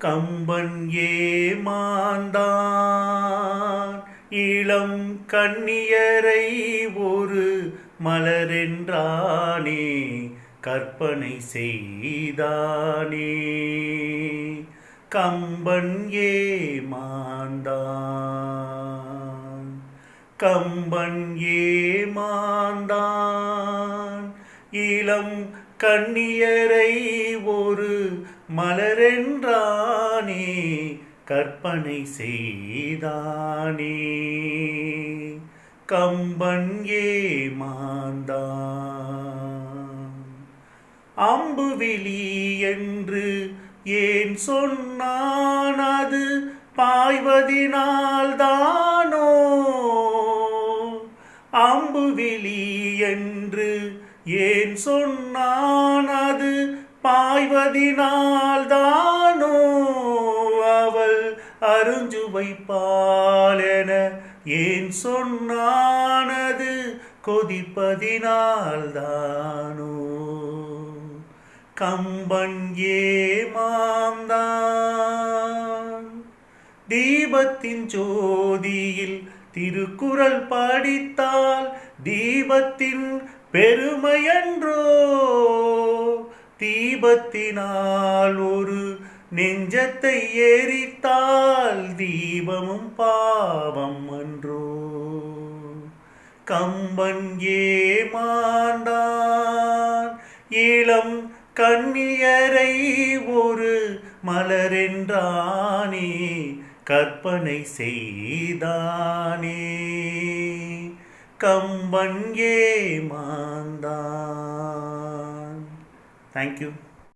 கம்பன் ஏமாந்தான். இளம் கண்ணியரை ஒரு மலரென்றானே கற்பனை செய்தானே. கம்பன் ஏமாந்தான். கம்பன் ஏமாந்தான். இளம் கண்ணியரை ஒரு மலரென்றானே கற்பனை செய்தானே. கம்பன் ஏமாந்தான் அம்புவிழி என்று ஏன் சொன்னான்? அது பாய்வதினால்தானோ அம்புவிழி என்று ஏன் சொன்னான் அது? பாய்வதினால் தானோ அவள் அருஞ்சுவை பாலென ஏன் சொன்னானது கொதிப்பதினால் தானோ கம்பன் ஏமாந்தான் தீபத்தின் ஜோதியில் திருக்குறள் படித்தால் தீபத்தின் பெருமையன்றோ? தீபத்தினால் ஒரு நெஞ்சத்தை எரித்தால் தீபமும் பாவம் அன்றோ? கம்பன் ஏமாண்டான் இளம் கண்ணியரை ஒரு மலரென்றானே? கற்பனை செய்தானே. கம்பன் ஏமாந்தான். தேங்க்யூ